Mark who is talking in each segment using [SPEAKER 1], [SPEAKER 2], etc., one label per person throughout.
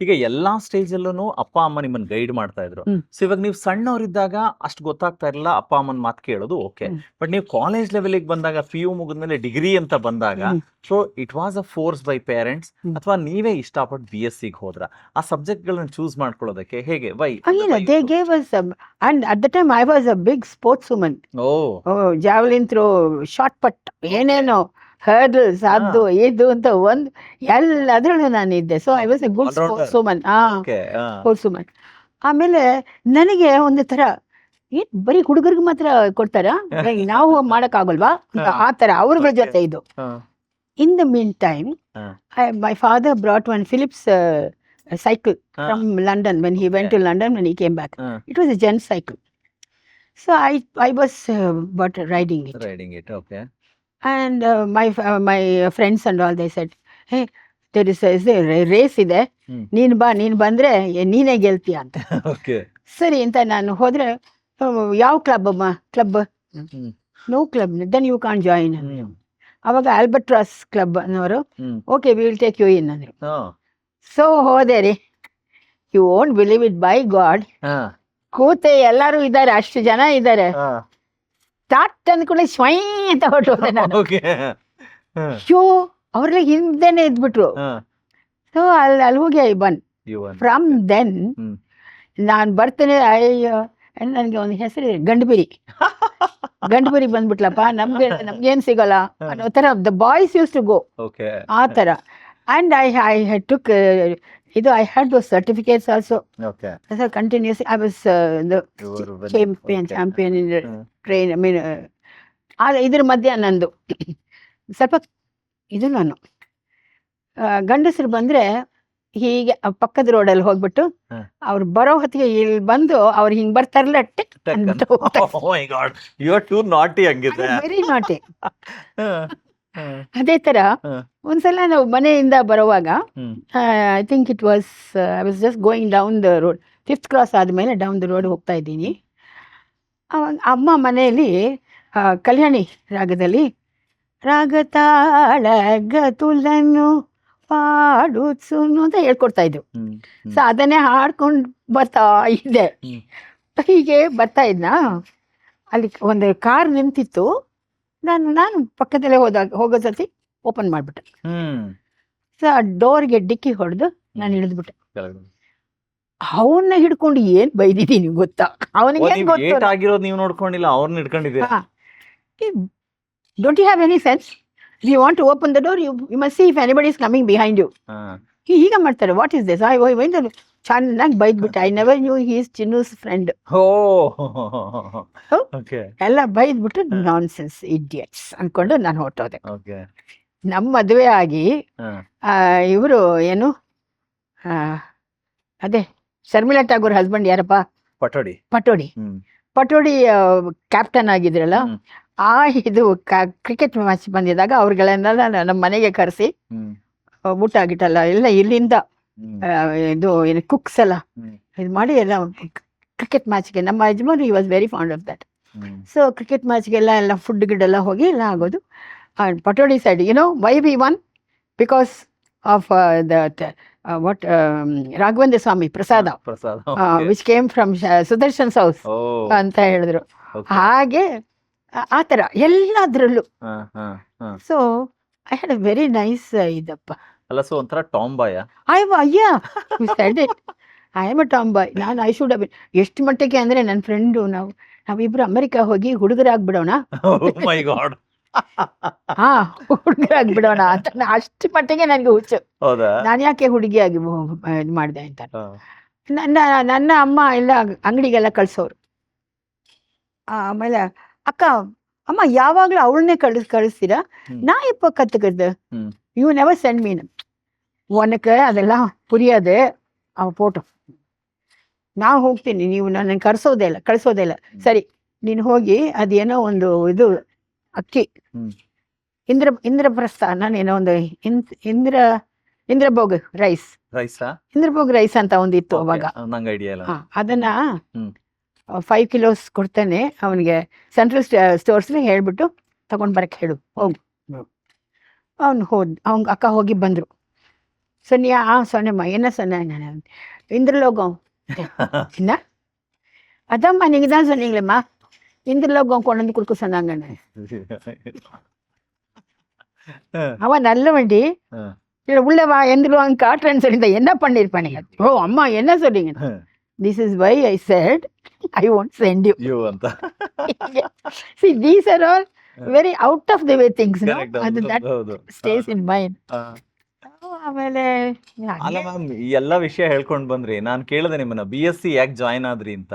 [SPEAKER 1] ಈಗ ಎಲ್ಲಾ ಸ್ಟೇಜ್ ಅಲ್ಲೂ ಅಪ್ಪ ಅಮ್ಮ ನಿಮ್ಮನ್ನ ಗೈಡ್ ಮಾಡ್ತಾ ಇದ್ರು. ಸೊ ಇವಾಗ ನೀವು ಸಣ್ಣವರಿದ್ದಾಗ ಅಷ್ಟು ಗೊತ್ತಾಗ್ತಾ ಇರಲಿಲ್ಲ ಅಪ್ಪ ಅಮ್ಮನ ಮಾತು ಕೇಳೋದು ಓಕೆ ಬಟ್ ನೀವು ಕಾಲೇಜ್ ಲೆವೆಲ್ಗೆ ಬಂದಾಗ ಪಿ ಯು ಮುಗಿದ್ಮೇಲೆ ಡಿಗ್ರಿ ಅಂತ ಬಂದಾಗ. So it was a force by
[SPEAKER 2] parents
[SPEAKER 1] ಅಥವಾ ನೀವೇ ಇಷ್ಟಪಟ್ಟು ಬಿ ಎಸ್ ಸಿಗೆ ಹೋದ್ರ. ಆ ಸಬ್ಜೆಕ್ಟ್ ಗಳನ್ನ ಚೂಸ್ ಮಾಡ್ಕೊಳ್ಳೋದಕ್ಕೆ ಹೇಗೆ?
[SPEAKER 2] Why they gave us and at the time I was a big sports
[SPEAKER 1] woman.
[SPEAKER 2] Oh Oh, throw shot put ಏನೇನೋ. ಹರ್ಡಲ್ಸ್ ಅದು ಇದು ಅಂತ ಒಂದು ಎಲ್ಲದರಲ್ಲೂ ನಾನು ಇದ್ದೆ so I was a
[SPEAKER 1] good.
[SPEAKER 2] Sports woman ಹಾ. ಸ್ಪೋರ್ಟ್ಸ್ ವುಮನ್ ಆಮೇಲೆ ನನಗೆ ಒಂದು ಥರ ಏನ್ ಬರೀ ಹುಡುಗರಿಗೆ ಮಾತ್ರ ಕೊಡ್ತಾರ? ನಾವು ಮಾಡಕ್ಕಾಗಲ್ವಾ. ಆ ಥರ ಅವ್ರಗಳ. ಜೊತೆ ಇದು. In the
[SPEAKER 1] meantime.
[SPEAKER 2] My father brought one Philips cycle from London when he. Went to London when he came back It was a gent cycle. So I I was but but riding it,
[SPEAKER 1] riding it okay
[SPEAKER 2] and my my friends and all they said hey they said, "Hey, there is a, is a ra- race ಇದೆ. ನೀನು ಬಾ ನೀನು ಬಂದರೆ ನೀನೇ ಗೆಲ್ತೀಯ ಅಂತ.
[SPEAKER 1] Okay
[SPEAKER 2] ಸರಿ ಅಂತ ನಾನು ಹೋದರೆ ಯಾವ ಕ್ಲಬ್ ಅಮ್ಮ?
[SPEAKER 1] Club.
[SPEAKER 2] No club then you can join ಅವಾಗ ಆಲ್ಬರ್ಟ್ರಾಸ್ ಕ್ಲಬ್ ಅನ್ನೋರು
[SPEAKER 1] okay
[SPEAKER 2] okay will take you in ನನಗೆ
[SPEAKER 1] ಹಾ.
[SPEAKER 2] ಸೊ ಹೋದೆ ರೀ. You won't believe it by
[SPEAKER 1] god
[SPEAKER 2] ಕೂತೆ ಎಲ್ಲರೂ ಇದ್ದಾರೆ ಅಷ್ಟು ಜನ ಇದ್ದಾರೆ. ಸ್ಟಾರ್ಟ್ ಅಂದ್ಕೊಂಡೆ ಸ್ವಯ್ ಅಂತ ಹೊರಟೋದೆ ನಾನು.
[SPEAKER 1] ಓಕೆ
[SPEAKER 2] ಅಯ್ಯೋ ಅವ್ರೆಲ್ಲ ಹಿಂದೆನೆ ಇದ್ಬಿಟ್ರು. ಸೊ ಅಲ್ಲಿ ಅಲ್ಲಿ ಹೋಗಿ ಐ ಬನ್ ಫ್ರಮ್ ದೆನ್. ನಾನು ಬರ್ತೇನೆ ಅಯ್ಯೋ ನನಗೆ ಒಂದು ಹೆಸರು ಗಂಡುಬಿರಿ. ಗಂಡುಬಿರಿ ಬಂದ್ಬಿಟ್ಲಪ್ಪ ನಮ್ಗೆ ನಮ್ಗೇನ್ ಸಿಗಲ್ಲ. ಅನ್ನೋ ಥರ the boys use to
[SPEAKER 1] go
[SPEAKER 2] ಆ ತರ ಅಂಡ್ ಐ ಐ ಟುಕ್ ಇದು I had those certificates
[SPEAKER 1] also
[SPEAKER 2] okay continues I was champion champion
[SPEAKER 1] in.
[SPEAKER 2] Train I mean ಆದ್ರೆ ಇದ್ರ ಮಧ್ಯೆ ನಂದು. ಸ್ವಲ್ಪ ಇದು ನಾನು. ಗಂಡಸರು ಬಂದ್ರೆ ಹೀಗೆ ಪಕ್ಕದ ರೋಡಲ್ಲಿ ಹೋಗ್ಬಿಟ್ಟು. ಅವ್ರು ಬರೋ ಹೊತ್ತಿಗೆ ಇಲ್ಲಿ ಬಂದು ಅವ್ರು ಹಿಂಗ್ ಬರ್ತಾರಲ್ಲ ಟೆಕ್
[SPEAKER 1] ಯು ಆರ್ ಟೂ ನಾಟಿ ಹಂಗಿದೆ
[SPEAKER 2] ವೆರಿ ನಾಟಿ ಅದೇ ತರ. ಒಂದ್ಸಲ ನಾವು ಮನೆಯಿಂದ ಬರುವಾಗ I think it was I was just going down the road fifth cross ಆದಮೇಲೆ ಡೌನ್ ದ ರೋಡ್ ಹೋಗ್ತಾ ಇದ್ದೀನಿ. ಅವಾಗ ಅಮ್ಮ ಮನೆಯಲ್ಲಿ ಕಲ್ಯಾಣಿ ರಾಗದಲ್ಲಿ ರಾಗ ಗತುಲನ್ನು ಪಾಡುತ್ಸುನು ಅಂತ ಹೇಳ್ಕೊಡ್ತಾ ಇದ್ರು. ಸೊ ಅದನ್ನೇ ಹಾಡ್ಕೊಂಡು ಬರ್ತಾ ಇದ್ದೆ. ಹೀಗೆ ಬರ್ತಾ ಇದ್ನ? ಅಲ್ಲಿ ಒಂದು ಕಾರ್ ನಿಂತಿತ್ತು. ನಾನು ನಾನು ಪಕ್ಕದಲ್ಲೇ ಹೋದಾಗ ಹೋಗೋ ಸತಿ ಓಪನ್ ಮಾಡಿಬಿಟ್ಟೆ.
[SPEAKER 1] ಹ್ಮ್.
[SPEAKER 2] ಸೊ ಆ ಡೋರ್ಗೆ ಡಿಕ್ಕಿ ಹೊಡೆದು ನಾನು ಇಳಿದ್ಬಿಟ್ಟೆ. ಅವನ್ನ ಹಿಡ್ಕೊಂಡು ಏನ್ ಬೈದಿದ್ದೀನಿ ಗೊತ್ತಾ? ಅವನಿಗೆ ಏನ್ ಗೊತ್ತು
[SPEAKER 1] ಆಗಿರೋದು ನೀವು ನೋಡ್ಕೊಂಡಿಲ್ಲ ಅವ್ರನ್ನ
[SPEAKER 2] ಹಿಡ್ಕೊಂಡಿದ್ದೀರಾ? Don't you have any sense you want to open the door you you must see if anybody is coming behind
[SPEAKER 1] you
[SPEAKER 2] ಹೀಗ ಮಾಡ್ತಾರೆ. What is this I wind ಚೆನ್ನಾಗಿ ಬೈದ್ಬಿಟ್ಟೆ. ಐ ನೆವರ್ ನ್ಯೂ ಹೀಸ್ ಚಿನ್ನೂಸ್ ಫ್ರೆಂಡ್ ಎಲ್ಲ ಬೈದ್ಬಿಟ್ಟು ನಾನ್ sense idiots ಅನ್ಕೊಂಡು ನಾನು ಹೊರಟೋದೆ. ನಮ್ಮ ಮದುವೆ ಆಗಿ ಇವರು ಏನು? ಅದೇ ಶರ್ಮಿಳಾ ಠಾಗೂರ್ ಹಸ್ಬೆಂಡ್ ಯಾರಪ್ಪ?
[SPEAKER 1] ಪಟೋಡಿ.
[SPEAKER 2] ಪಟೋಡಿ. ಪಟೋಡಿ ಕ್ಯಾಪ್ಟನ್ ಆಗಿದ್ರಲ್ಲ ಆ ಇದು ಕ್ರಿಕೆಟ್ ಮ್ಯಾಚ್ ಬಂದಿದಾಗ ಅವ್ರಿಗಳನ್ನೆಲ್ಲ ನಮ್ಮ ಮನೆಗೆ ಕರೆಸಿ ಊಟ ಆಗಿಟ್ಟಲ್ಲ ಎಲ್ಲ ಇಲ್ಲಿಂದ ಆ, ಇದು ಏನು ಕುಕ್ಸ್ ಎಲ್ಲ
[SPEAKER 1] ಹ್ಮ್.
[SPEAKER 2] ಇದು ಮಾಡಿ ಎಲ್ಲ ಕ್ರಿಕೆಟ್ ಮ್ಯಾಚ್ಗೆ ನಮ್ಮ ಯಜಮಾನ್ ಈ was very fond of
[SPEAKER 1] that
[SPEAKER 2] so cricket ಮ್ಯಾಚ್ಗೆಲ್ಲ ಎಲ್ಲ ಫುಡ್ ಗಿಡ್ ಎಲ್ಲ ಹೋಗಿ ಎಲ್ಲ ಆಗೋದು. And Pataudi side you know why we won because of that what Raghavendra Swamy
[SPEAKER 1] prasada
[SPEAKER 2] prasad which came from Sudarshan
[SPEAKER 1] house oh
[SPEAKER 2] ಅಂತ ಹೇಳಿದ್ರು.
[SPEAKER 1] Okay.
[SPEAKER 2] ಹಾಗೆ ಆ- ಆ ಥರ ಎಲ್ಲದರಲ್ಲೂ.
[SPEAKER 1] ಹಾ, ಹಾ, ಹಾ.
[SPEAKER 2] So I had a very nice ಇದಪ್ಪ.
[SPEAKER 1] ಅಲ್ಲ ಸೊ ಒಂಥರ ಟಾಮ್ ಬಾಯ
[SPEAKER 2] ಐ ಅಯ್ಯ said it I am a tomboy ನಾನು ಐ ಶುಡ್ ಬಿನ್ ಎಷ್ಟು ಮಟ್ಟಕ್ಕೆ ಅಂದರೆ ನನ್ನ ಫ್ರೆಂಡು ನಾವು ನಾವಿಬ್ರು ಅಮೆರಿಕ ಹೋಗಿ ಹುಡುಗರಾಗ್ಬಿಡೋಣ.
[SPEAKER 1] ಮೈ ಗಾಡ್
[SPEAKER 2] ಹಾ ಹುಡುಗರಾಗ್ಬಿಡೋಣ ಅಂತ. ಅಷ್ಟು ಮಟ್ಟಿಗೆ ನನಗೆ ಹುಚ್ಚು. ನಾನು ಯಾಕೆ ಹುಡುಗಿ ಆಗಿ ಇದು ಮಾಡಿದೆ ಅಂತ. ನನ್ನ ನನ್ನ ಅಮ್ಮ ಎಲ್ಲ ಅಂಗಡಿಗೆಲ್ಲ ಕಳ್ಸೋರು. ಆಮೇಲೆ ಅಕ್ಕ ಅಮ್ಮ ಯಾವಾಗ್ಲೂ ಅವಳನ್ನೇ ಕಳಿಸ್ ಕಳಿಸ್ತೀರಾ? ನಾ ಇಪ್ಪ
[SPEAKER 1] ಕತ್ತಗದ್ದು
[SPEAKER 2] யூ நெவர் சென்ட் மீ உனக்கு அதெல்லாம் புரியாது அவ போட்டோம் ನಾನು ಹೋಗ್ತೀನಿ ನೀವು ನನ್ನ ಕರ್ಸೋದೇ ಇಲ್ಲ ಕಳಿಸೋದೇ ಇಲ್ಲ
[SPEAKER 1] ಹ್ಮ್.
[SPEAKER 2] ಸರಿ ನೀನು ಹೋಗಿ ಅದೇನೋ ಒಂದು ಇದು ಅಕ್ಕಿ
[SPEAKER 1] ಹ್ಮ್.
[SPEAKER 2] ಇಂದ್ರ ಇಂದ್ರಪ್ರಸ್ಥ ನಾನೇನೋ ಒಂದು ಇಂದ್- ಇಂದ್ರ ಇಂದ್ರಭೋಗ್ ರೈಸ್
[SPEAKER 1] ರೈಸಾ
[SPEAKER 2] ಇಂದ್ರಭೋಗ್ ರೈಸ್ ಅಂತ ಒಂದಿತ್ತು ಅವಾಗ
[SPEAKER 1] ನಂಗೆ ಐಡಿಯಾ ಇಲ್ಲ
[SPEAKER 2] ಹಾ, ಅದನ್ನ
[SPEAKER 1] ಹ್ಮ್.
[SPEAKER 2] ಫೈವ್ ಕಿಲೋಸ್ ಕೊಡ್ತೇನೆ ಅವನಿಗೆ ಸೆಂಟ್ರಲ್ ಸ್ಟೋರ್ಸ್ಲಿ ಹೇಳ್ಬಿಟ್ಟು ತಗೊಂಡ್ ಬರಕ್ ಹೇಳು ಹೋಗು ಅವನು ಹೋದ್ ಅವ್ನ ಅಕ್ಕ ಹೋಗಿ ಬಂದ್ರು சொன்னியா ஆ சொன்னேம்மா என்ன சொன்னேன் நான் இந்திரலோகம் என்ன அதாம்மா நீங்க தான் சொன்னீங்களேம்மா இந்திரலோகம் கொண்டு வந்து கொடுக்க சொன்னாங்கன்னு அவன் நல்ல வண்டி
[SPEAKER 1] ஆ.
[SPEAKER 2] இல்ல உள்ள வா எந்திரவாங்க காட்டுறேன்னு சொல்லியிருந்தேன் என்ன பண்ணிருப்பானுங்க ஓ அம்மா என்ன சொல்றீங்க this is why I said I won't send you
[SPEAKER 1] you ಅಂತ
[SPEAKER 2] see these are all very out of the way
[SPEAKER 1] things
[SPEAKER 2] ಅದು ದಟ್. ಸ್ಟೇಸ್ ಇನ್ ಮೈಂಡ್ ಆಮೇಲೆ
[SPEAKER 1] ಅಲ್ಲ ಮ್ಯಾಮ್ ಎಲ್ಲಾ ವಿಷಯ ಹೇಳ್ಕೊಂಡ್ ಬಂದ್ರಿ. ನಾನ್ ಕೇಳಿದೆ ನಿಮ್ಮನ್ನ ಬಿ ಎಸ್ ಸಿ ಯಾಕೆ ಜಾಯ್ನ್ ಆದ್ರಿ ಅಂತ.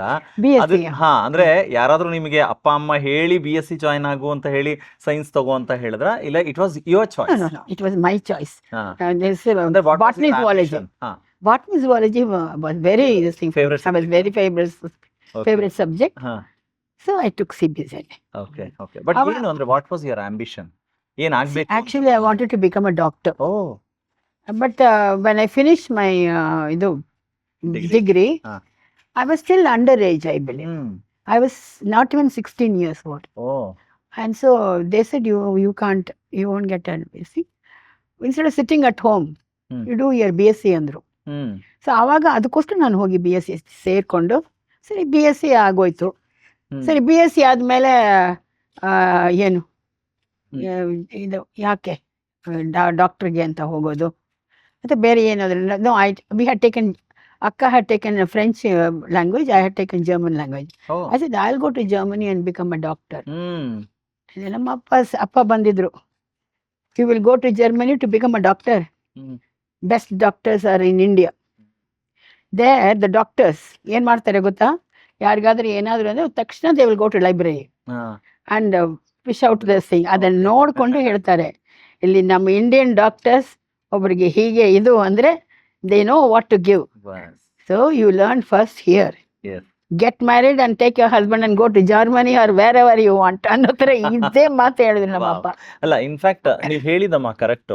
[SPEAKER 1] ಅದು ಹಾ ಅಂದ್ರೆ ಯಾರಾದ್ರೂ ನಿಮಗೆ ಅಪ್ಪ ಅಮ್ಮ ಹೇಳಿ ಬಿ ಎಸ್ ಸಿ ಜಾಯ್ನ್ ಆಗು ಅಂತ ಹೇಳಿ ಸೈನ್ಸ್ ತಗೋ ಅಂತ ಹೇಳಿದ್ರ? ಇಲ್ಲ
[SPEAKER 2] it was your
[SPEAKER 1] choice it was my
[SPEAKER 2] choice
[SPEAKER 1] botany zoology
[SPEAKER 2] botany zoology very favourite very
[SPEAKER 1] Favorite
[SPEAKER 2] I was very favorite
[SPEAKER 1] Okay.
[SPEAKER 2] favorite subject.
[SPEAKER 1] ಹಾ
[SPEAKER 2] So I took CBZ.
[SPEAKER 1] Okay okay but
[SPEAKER 2] ಅವ-
[SPEAKER 1] ಏನು ಅಂದ್ರೆ what was your ambition ಏನ್ ಆಗ್ಬೇಕು
[SPEAKER 2] Actually, I wanted to become a doctor.
[SPEAKER 1] O
[SPEAKER 2] But uh, when I finished my uh, you know,
[SPEAKER 1] Degree.
[SPEAKER 2] degree,
[SPEAKER 1] Ah.
[SPEAKER 2] I was still underage, I believe.
[SPEAKER 1] Hmm
[SPEAKER 2] I was not even 16 years old.
[SPEAKER 1] O
[SPEAKER 2] And so they said, you you can't, you won't get an BSc. Instead of sitting at home,
[SPEAKER 1] Hmm.
[SPEAKER 2] you do your BSc ಅಂದ್ರು
[SPEAKER 1] ಹ್ಮ್
[SPEAKER 2] so ಆವಾಗ ಅದಕ್ಕೋಸ್ಕರ ನಾನು ಹೋಗಿ B S C ಸೇರಿಕೊಂಡು ಸರಿ B S C ಆಗೋಯ್ತು
[SPEAKER 1] ಹ್ಮ್.
[SPEAKER 2] ಸರಿ B S C ಆದಮೇಲೆ ಏನು? ಇದು ಯಾಕೆ? ಡಾಕ್ಟರ್ಗೆ ಅಂತ ಹೋಗೋದು. ಮತ್ತೆ ಬೇರೆ ಏನಾದ್ರು no I we had taken ಅಕ್ಕ had taken French language I had taken German
[SPEAKER 1] language
[SPEAKER 2] I said I go to Germany and become a doctor
[SPEAKER 1] hmm.
[SPEAKER 2] ನಮ್ಮ ಅಪ್ಪ ಅಪ್ಪ ಬಂದಿದ್ರು. You will go to Germany to become a
[SPEAKER 1] doctor.
[SPEAKER 2] Best doctors are in India they the doctors ಏನು ಮಾಡ್ತಾರೆ ಗೊತ್ತಾ? ಯಾರಿಗಾದ್ರೂ ಏನಾದರೂ ಅಂದ್ರೆ ತಕ್ಷಣ they will go to library
[SPEAKER 1] ಆ
[SPEAKER 2] and fish out the thing ಅದನ್ನ ನೋಡಿಕೊಂಡು ಹೇಳ್ತಾರೆ. ಇಲ್ಲಿ ನಮ್ಮ ಇಂಡಿಯನ್ ಡಾಕ್ಟರ್ಸ್ ಒಬ್ಬರಿಗೆ ಹೀಗೆ ಇದು ಅಂದ್ರೆ they know
[SPEAKER 1] what
[SPEAKER 2] to give so you learn
[SPEAKER 1] first
[SPEAKER 2] here. Get married and take your husband and go to Germany or wherever you want ಅನ್ನೋ ಥರ ಇದೇ ಮಾತು ಹೇಳಿದ್ರು ನಮ್ಮ. ಅಪ್ಪ.
[SPEAKER 1] ಅಲ್ಲ ಇನ್ಫ್ಯಾಕ್ಟ್ ನೀವು ಹೇಳಿದಮ್ಮ ಕರೆಕ್ಟ್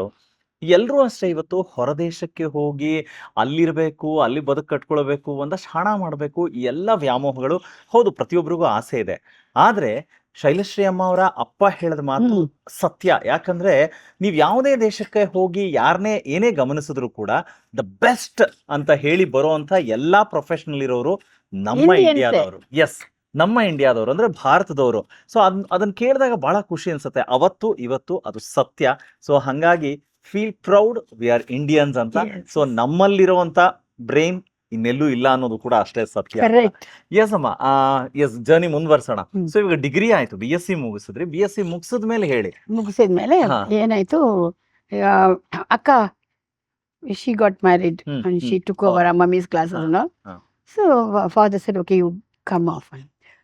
[SPEAKER 1] ಎಲ್ರೂ ಅಷ್ಟೇ ಇವತ್ತು ಹೊರದೇಶಕ್ಕೆ ಹೋಗಿ ಅಲ್ಲಿರ್ಬೇಕು ಅಲ್ಲಿ ಬದುಕು ಕಟ್ಕೊಳ್ಬೇಕು ಒಂದಷ್ಟು ಹಣ ಮಾಡಬೇಕು ಈ ಎಲ್ಲ ವ್ಯಾಮೋಹಗಳು ಹೌದು ಪ್ರತಿಯೊಬ್ಬರಿಗೂ ಆಸೆ ಇದೆ. ಆದ್ರೆ ಶೈಲಶ್ರೀ ಅಮ್ಮ ಅವರ ಅಪ್ಪ ಹೇಳಿದ ಮಾತು ಸತ್ಯ. ಯಾಕಂದ್ರೆ ನೀವು ಯಾವುದೇ ದೇಶಕ್ಕೆ ಹೋಗಿ ಯಾರನ್ನೇ ಏನೇ ಗಮನಿಸಿದ್ರು ಕೂಡ ದ ಬೆಸ್ಟ್ ಅಂತ ಹೇಳಿ ಬರುವಂತ ಎಲ್ಲಾ ಪ್ರೊಫೆಷನಲ್ ಇರೋರು ನಮ್ಮ. ಇಂಡಿಯಾದವರು. ಎಸ್ ನಮ್ಮ ಇಂಡಿಯಾದವರು ಅಂದ್ರೆ ಭಾರತದವರು. ಸೊ ಅದ್ ಅದನ್ನ ಕೇಳಿದಾಗ ಬಹಳ ಖುಷಿ ಅನ್ಸುತ್ತೆ. ಅವತ್ತು ಇವತ್ತು ಅದು ಸತ್ಯ. ಸೊ ಹಂಗಾಗಿ feel proud we are Indians ಅಂತ. ಸೊ ನಮ್ಮಲ್ಲಿರುವಂತ ಬ್ರೈನ್ ಇನ್ನೆಲ್ಲೂ ಇಲ್ಲ ಅನ್ನೋದು ಕೂಡ ಅಷ್ಟೇ ಸತ್ಯ. ಎಸ್ ಅಮ್ಮ. ಎಸ್ ಜರ್ನಿ ಮುಂದುವರ್ಸೋಣ. ಸೊ ಇವಾಗ ಡಿಗ್ರಿ ಆಯ್ತು ಬಿ ಎಸ್ ಸಿ ಮುಗಿಸಿದ್ರಿ. ಬಿ ಎಸ್ ಸಿ ಮುಗಿಸಿದ ಮೇಲೆ ಹೇಳಿ.
[SPEAKER 2] ಮುಗಿಸಿದ್ಮೇಲೆ
[SPEAKER 1] ಮೇಲೆ
[SPEAKER 2] ಏನಾಯ್ತು ಅಕ್ಕ she
[SPEAKER 1] got
[SPEAKER 2] married. She took over mummy's
[SPEAKER 1] class.
[SPEAKER 2] So father sir okay you come off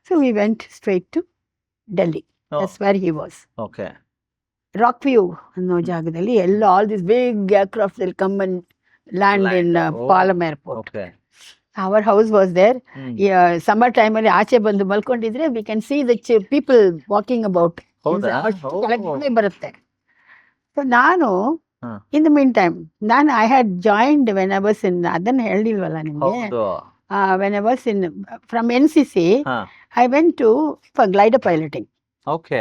[SPEAKER 2] so we went straight to Delhi that's where he was
[SPEAKER 1] okay
[SPEAKER 2] rock view ಅನ್ನೋ ಜಾಗದಲ್ಲಿ ಎಲ್ಲ all this big aircraft will come and land
[SPEAKER 1] Land.
[SPEAKER 2] In
[SPEAKER 1] Oh.
[SPEAKER 2] Palam airport
[SPEAKER 1] okay
[SPEAKER 2] our house was there summer ಟೈಮಲ್ಲಿ ಆಚೆ ಬಂದು ಮಲ್ಕೊಂಡಿದ್ರೆ we can see the people walking about
[SPEAKER 1] ಹೌದಾ?
[SPEAKER 2] ಕೆಳಗಡೆ ಬರುತ್ತೆ. So ನಾನು
[SPEAKER 1] ಹಾ.
[SPEAKER 2] ಇನ್ ದ ಮೀನ್ ಟೈಮ್ ನಾನು I had joined when I was in ಅದನ್ನ ಹೇಳಿಲ್ವಲ್ಲ ನಿಮಗೆ?
[SPEAKER 1] ಹೌದು.
[SPEAKER 2] When I was in from N C C
[SPEAKER 1] ಹಾ.
[SPEAKER 2] I went to for glider piloting
[SPEAKER 1] okay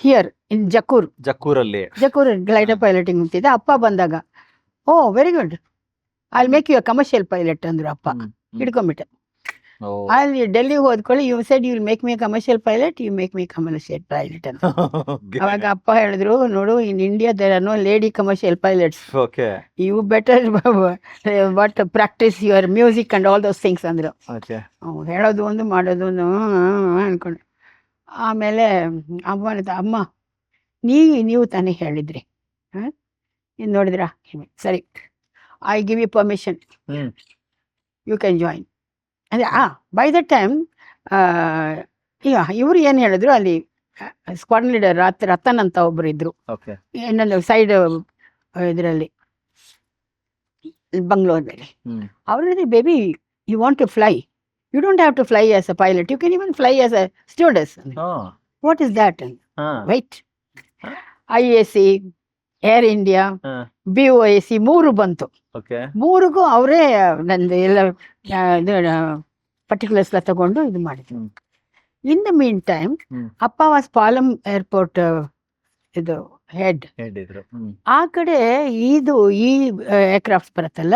[SPEAKER 2] here in Jakkur
[SPEAKER 1] ಜಕ್ಕೂರಲ್ಲಿ
[SPEAKER 2] Jakkur glider piloting ಅಂತಿದೆ. ಅಪ್ಪ ಬಂದಾಗ ಓ very good I make you commercial pilot ಅಂದ್ರು ಅಪ್ಪ.
[SPEAKER 1] ಹಿಡ್ಕೊಂಡ್ಬಿಟ್ಟೆ.
[SPEAKER 2] ಅಲ್ಲಿ Delhi ಹೋದ್ಕೊಳ್ಳಿ you said you make me commercial pilot you make me commercial pilot ಅಂತ ಅವಾಗ ಅಪ್ಪ ಹೇಳಿದ್ರು ನೋಡು in India there are no lady commercial pilots
[SPEAKER 1] okay
[SPEAKER 2] you better what practice your music and all those things ಅಂದ್ರು. ಹೇಳೋದು ಒಂದು ಮಾಡೋದು ಒಂದು ಅನ್ಕೊಂಡು. ಆಮೇಲೆ ಅಮ್ಮನದ ಅಮ್ಮ ನೀ ನೀವು ತಾನೇ ಹೇಳಿದ್ರಿ. ಹಾಂ? ಇನ್ನು ನೋಡಿದ್ರಾ? ಸರಿ. I give you
[SPEAKER 1] permission
[SPEAKER 2] you can join ಅಂದರೆ ಆ ಬೈ ದ ಟೈಮ್ ಈಗ ಇವರು ಏನು ಹೇಳಿದ್ರು ಅಲ್ಲಿ ಸ್ಕ್ವಾಡ್ ಲೀಡರ್ ರತ್ ರತನ್ ಅಂತ ಒಬ್ಬರು ಇದ್ರು. ಇನ್ನೊಂದು ಸೈಡ್ ಇದರಲ್ಲಿ ಬಂಗ್ಳೂರಿನಲ್ಲಿ. ಅವ್ರಲ್ಲಿ baby you want to fly you don't have to fly as a pilot you can even fly as a students
[SPEAKER 1] ಹಾ
[SPEAKER 2] what
[SPEAKER 1] is
[SPEAKER 2] that white I A C Air
[SPEAKER 1] India.
[SPEAKER 2] B O A C ಮೂರು ಬಂತು. ಮೂರಿಗೂ ಅವರೇ ನಂದು ಎಲ್ಲ ಇದು particulars ಎಲ್ಲ ತಗೊಂಡು ಇದು ಮಾಡಿದ್ರು.
[SPEAKER 1] ಹ್ಮ್.
[SPEAKER 2] In the
[SPEAKER 1] meantime.
[SPEAKER 2] ಅಪ್ಪ ವಾಸ್ ಪಾಲಂ ಏರ್ಪೋರ್ಟ್ ಇದು ಹೆಡ್. ಆ ಕಡೆ ಇದು ಈ ಏರ್ಕ್ರಾಫ್ಟ್ ಬರುತ್ತಲ್ಲ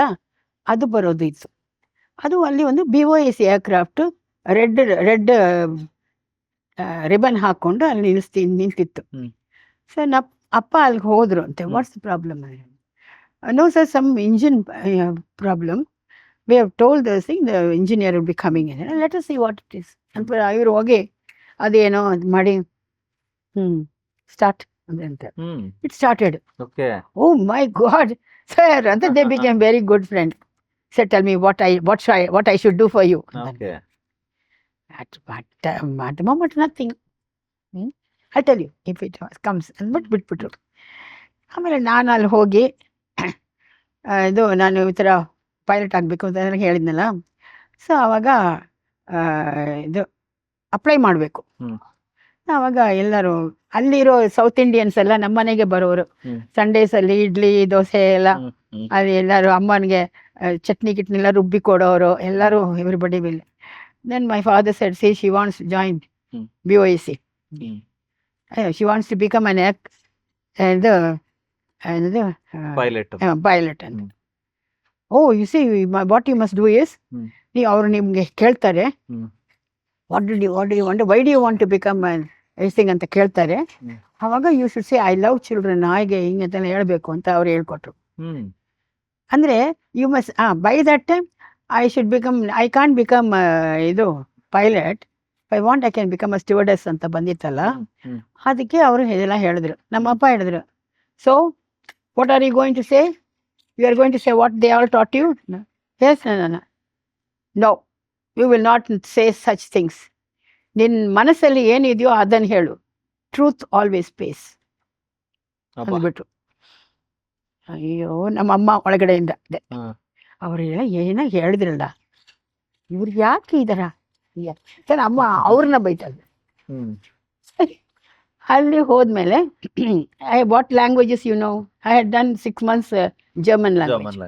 [SPEAKER 2] ಅದು ಬರೋದು ಇತ್ತು. ಅದು ಅಲ್ಲಿ ಒಂದು B O S aircraft red red ribbon ಹಾಕ್ಕೊಂಡು ಅಲ್ಲಿ ನಿಲ್ಲಿಸ್ತಿ ನಿಂತಿತ್ತು. ಸರ್ ನಪ್ ಅಪ್ಪ ಅಲ್ಲಿಗೆ ಹೋದ್ರು ಅಂತೆ. What's problem no sir some engine problem we have told the thing the engineer will be coming in let see what it is ಅಂತ ಇವರು ಹೋಗಿ ಅದೇನೋ ಅದು ಮಾಡಿ ಹ್ಞೂ ಸ್ಟಾರ್ಟ್ ಅಂತ.
[SPEAKER 1] ಹ್ಮ್.
[SPEAKER 2] It
[SPEAKER 1] started
[SPEAKER 2] okay my god sir ಅಂತ they became very good friend. Said, "Tell me what I what should I what I should do for you."
[SPEAKER 1] Okay.
[SPEAKER 2] At, but um, at the moment, nothing. Hmm? I'll tell you if it comes. ಅಂದ್ಬಿಟ್ಟು ಬಿಟ್ಬಿಟ್ರು ಆಮೇಲೆ ನಾನು ಅಲ್ಲಿ ಹೋಗಿ ಇದು ನಾನು ಈ ಥರ pilot ಆಗಬೇಕು ಅಂತ ನನಗೆ ಹೇಳಿದ್ನಲ್ಲ ಸೊ ಆವಾಗ ಇದು ಅಪ್ಲೈ ಮಾಡಬೇಕು. ಆವಾಗ ಎಲ್ಲರೂ ಅಲ್ಲಿರೋ ಸೌತ್ ಇಂಡಿಯನ್ಸ್ ಎಲ್ಲ ನಮ್ಮ ಮನೆಗೆ ಬರೋರು. ಸಂಡೇಸ್ ಅಲ್ಲಿ ಇಡ್ಲಿ ದೋಸೆ ಎಲ್ಲ ಅಲ್ಲಿ ಎಲ್ಲರೂ ಅಮ್ಮನಿಗೆ ಚಟ್ನಿ ಗಿಟ್ನಿ ಎಲ್ಲ ರುಬ್ಬಿ ಕೊಡೋರು. ಎಲ್ಲರೂ everybody will then my father said see she
[SPEAKER 1] wants
[SPEAKER 2] join. Be oh
[SPEAKER 1] see
[SPEAKER 2] she wants to become an ಆಕ್ ಇದು ಇದು
[SPEAKER 1] ಪೈಲಟ್
[SPEAKER 2] ಅಂತ. ಓ you see what you must do
[SPEAKER 1] is.
[SPEAKER 2] ನೀವು ಅವ್ರು ನಿಮಗೆ ಕೇಳ್ತಾರೆ what the what the want why the you want to become ಎಸ್ಟಿಂಗ್ ಅಂತ ಕೇಳ್ತಾರೆ. ಅವಾಗ you should see I love children ನಾಯಿಗೆ ಹಿಂಗೆ ಅಂತೆಲ್ಲ ಹೇಳ್ಬೇಕು ಅಂತ ಅವ್ರು ಹೇಳ್ಕೊಟ್ರು. ಅಂದ್ರೆ you must by that time I should become I can't become ಇದು pilot I want I can become a stewardess ಅಂತ ಬಂದಿತ್ತಲ್ಲ. ಅದಕ್ಕೆ ಅವರು ಇದೆಲ್ಲ ಹೇಳಿದ್ರು. ನಮ್ಮ ಅಪ್ಪ ಹೇಳಿದ್ರು. So what are you going to say you are going to say what they all taught you yes no you will not say such things ನಿನ್ನ ಮನಸ್ಸಲ್ಲಿ ಏನಿದೆಯೋ ಅದನ್ನು ಹೇಳು. Truth always
[SPEAKER 1] pays.
[SPEAKER 2] ಅಂದ್ಬಿಟ್ರು. ಅಯ್ಯೋ ನಮ್ಮಮ್ಮ ಒಳಗಡೆಯಿಂದ ಅದೇ. ಅವರೆಲ್ಲ ಏನ ಹೇಳಿದ್ರಲ್ಲ. ಇವ್ರು ಯಾಕೆ ಇದಾರ ಸರ್ ಅಮ್ಮ ಅವ್ರನ್ನ ಬೈತಾರೆ.
[SPEAKER 1] ಹ್ಮ್.
[SPEAKER 2] ಅಲ್ಲಿ ಹೋದ್ಮೇಲೆ I what languages you know I had done six
[SPEAKER 1] months German language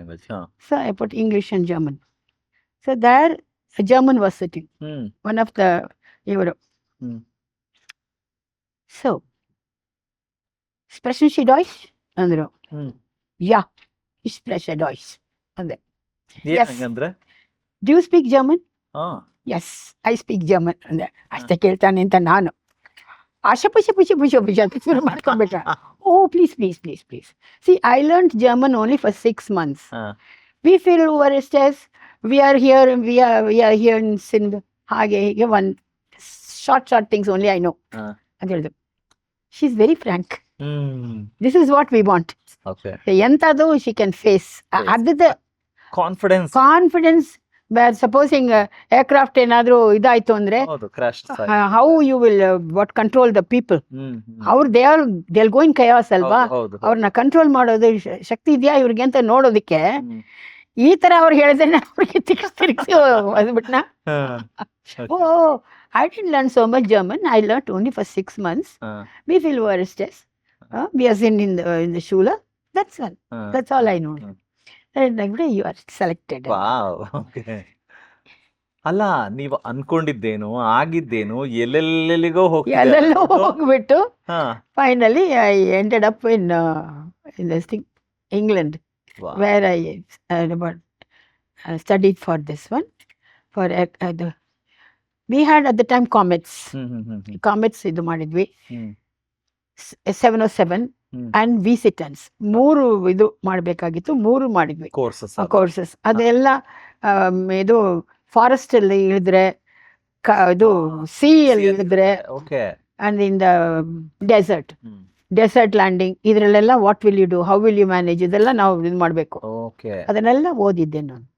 [SPEAKER 2] so I put English and German so there German was sitting
[SPEAKER 1] hmm.
[SPEAKER 2] One of the ಇವರು
[SPEAKER 1] ಹ್ಮ್.
[SPEAKER 2] ಸೊ ಸ್ಪ್ರೆಷನ್ ಶಿ ಡಾಯ್ಸ್ ಅಂದರು
[SPEAKER 1] ಹ್ಮ್
[SPEAKER 2] ಯಾ ಸ್ಪ್ರೆಷ ಡಾಯ್ಸ್ ಅಂದೆ
[SPEAKER 1] ಏನ್
[SPEAKER 2] Yes.
[SPEAKER 1] ಹಂಗಂದ್ರೆ
[SPEAKER 2] do speak German
[SPEAKER 1] ಹಾ
[SPEAKER 2] yes I speak German ಅಂದೆ ಅಷ್ಟೇ ಕೇಳ್ತಾನೆ ಅಂತ ನಾನು ಆಶೆ ಪುಷ ಪುಷ ಪುಷ ಪುಷ ಅಂತ ಶುರು ಮಾಡ್ಕೊಂಡ್ಬಿಟ್ಟ ಓ please please please please see I learn German only for six months
[SPEAKER 1] ಹಾ
[SPEAKER 2] we feel over stays we are here we are we are here in since ಹಾಗೆ ಹೀಗೆ one short short things only I know
[SPEAKER 1] ಹಾ.
[SPEAKER 2] ಅಂತ ಹೇಳಿದ್ರು she is very frank
[SPEAKER 1] hmm
[SPEAKER 2] this is what we want
[SPEAKER 1] okay
[SPEAKER 2] ಎಂಥದ್ದು she can face
[SPEAKER 1] Face.
[SPEAKER 2] ಅದ್ರ
[SPEAKER 1] confidence
[SPEAKER 2] confidence supposing aircraft ಏನಾದರೂ ಇದಾಯ್ತು ಅಂದ್ರೆ
[SPEAKER 1] ಹೌದು crash
[SPEAKER 2] how you will what control the people
[SPEAKER 1] hmm hmm.
[SPEAKER 2] ಅವ್ರು they are they'll going chaos ಅಲ್ವಾ?
[SPEAKER 1] ಹೌದು, ಹೌದು
[SPEAKER 2] ಅವ್ರನ್ನ ಕಂಟ್ರೋಲ್ ಮಾಡೋದು ಶ- ಶಕ್ತಿ ಇದೆಯಾ ಇವ್ರಿಗೆ ಅಂತ ನೋಡೋದಕ್ಕೆ
[SPEAKER 1] ಹ್ಮ್.
[SPEAKER 2] ಈ ತರ ಅವ್ರು ಹೇಳಿದ್ರೆ ನಾನು ಅವ್ರಿಗೆ ತಿರ್ಗಿಸ್ ತಿರ್ಗಿಸಿ didnt
[SPEAKER 1] learn
[SPEAKER 2] so much german i learnt only for six months we feel we months
[SPEAKER 1] ಹಾ,
[SPEAKER 2] in feel over stays we are in the in That's all. Uh. That's
[SPEAKER 1] all
[SPEAKER 2] I know. Uh. And
[SPEAKER 1] like,
[SPEAKER 2] you are selected.
[SPEAKER 1] Wow. Okay. ಅಲ್ಲ ನೀವು ಅನ್ಕೊಂಡಿದ್ದೇನು ಆಗಿದ್ದೇನು ಎಲ್ಲೆಲ್ಲೆಲ್ಲಿಗೋ
[SPEAKER 2] ಎಲ್ಲೆಲ್ಲೋ
[SPEAKER 1] ಹೋಗ್ತಿದೆ
[SPEAKER 2] ಹೋಗ್ಬಿಟ್ಟು
[SPEAKER 1] ಹಾ
[SPEAKER 2] finally i ended up in uh, in this thing england
[SPEAKER 1] wow.
[SPEAKER 2] where i uh, about, uh, studied had at the time comets comets we had at the time comets.
[SPEAKER 1] Hmm hmm hmm hmm.
[SPEAKER 2] Comets ಇದು ಮಾಡಿದ್ವಿ. Seven oh
[SPEAKER 1] seven.
[SPEAKER 2] And we ಸಿಟನ್ಸ್ ಮೂರು ಇದು ಮಾಡಬೇಕಾಗಿತ್ತು ಮೂರು ಮಾಡಿದ್ವಿ.
[SPEAKER 1] Courses
[SPEAKER 2] courses ಅದೆಲ್ಲ ಇದು forest ಅಲ್ಲಿ ಇಳಿದ್ರೆ ಇದು ಸಿ ಅಲ್ಲಿ ಇಳಿದ್ರೆ and in the
[SPEAKER 1] desert
[SPEAKER 2] desert landing ಇದರಲ್ಲೆಲ್ಲ what will you do how will you manage ಇದೆಲ್ಲ ನಾವು ಇದು ಮಾಡಬೇಕು. ಅದನ್ನೆಲ್ಲ ಓದಿದ್ದೆ ನಾನು.